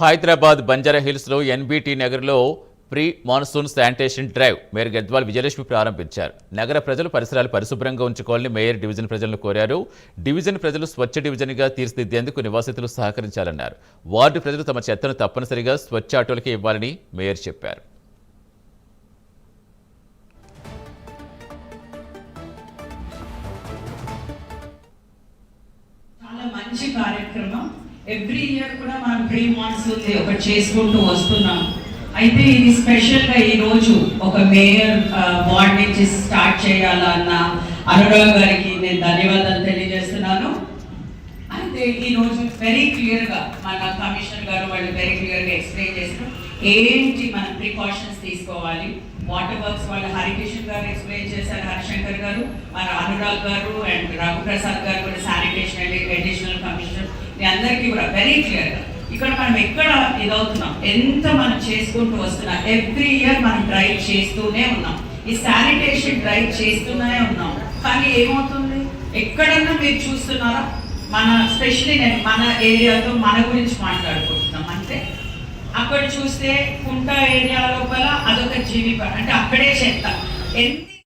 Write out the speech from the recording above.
హైదరాబాద్ బంజారా హిల్స్లో ఎన్బీటీ నగర్లో pre monsoon sanitation drive. Mayor Gadwal Vijayalakshmi ప్రారంభించారు. నగర ప్రజలు పరిసరాలు పరిశుభ్రంగా ఉంచుకోవాలని మేయర్ డివిజన్ ప్రజలను కోరారు. డివిజన్ ప్రజలు స్వచ్ఛ డివిజన్గా తీర్చిదిద్దేందుకు నివాసితులు సహకరించాలన్నారు. వార్డు ప్రజలు తమ చెత్తను తప్పనిసరిగా స్వచ్ఛ ఆటోలకి ఇవ్వాలని మేయర్ చెప్పారు. చాలా మంచి కార్యక్రమం. ఎవ్రీ ఇయర్ కూడా మనం ప్రీ మాన్సూన్ ఒకటి చేసుకుంటూ వస్తున్నాం. అయితే ఇది స్పెషల్గా ఈరోజు ఈ రోజు ఒక మేయర్ వార్డ్ నుంచి స్టార్ట్ చేయాలన్న అనురాగ్ గారికి నేను ధన్యవాదాలు తెలియజేస్తున్నాను. అయితే ఈ రోజు వెరీ క్లియర్గా మన కమిషనర్ గారు వాళ్ళు వెరీ క్లియర్గా ఎక్స్ప్లెయిన్ చేశారు ఏంటి మన ప్రికాషన్స్ తీసుకోవాలి? వాటర్ వర్క్స్ వాళ్ళు హరికిషన్ గారు ఎక్స్ప్లెయిన్ చేశారు హరిశంకర్ గారు. మన అనురాగ్ గారు అండ్ రఘుప్రసాద్ గారు కూడా శానిటేషన్ మీ అందరికీ కూడా వెరీ క్లియర్ ఇక్కడ మనం ఎక్కడ ఇదవుతున్నాం? ఎంత మనం చేసుకుంటూ వస్తున్నాం ఎవ్రీ ఇయర్ మనం డ్రైవ్ చేస్తూనే ఉన్నాం. ఈ శానిటేషన్ డ్రైవ్ చేస్తూనే ఉన్నాం. కానీ ఏమవుతుంది? ఎక్కడన్నా మీరు చూస్తున్నారా? మన స్పెషలీ నేను మన ఏరియాతో మన గురించి మాట్లాడుకుంటున్నాం. అంటే అక్కడ చూస్తే కుంట ఏరియా లోపల అదొక జీవి అంటే అక్కడే చెత్త. ఎన్ని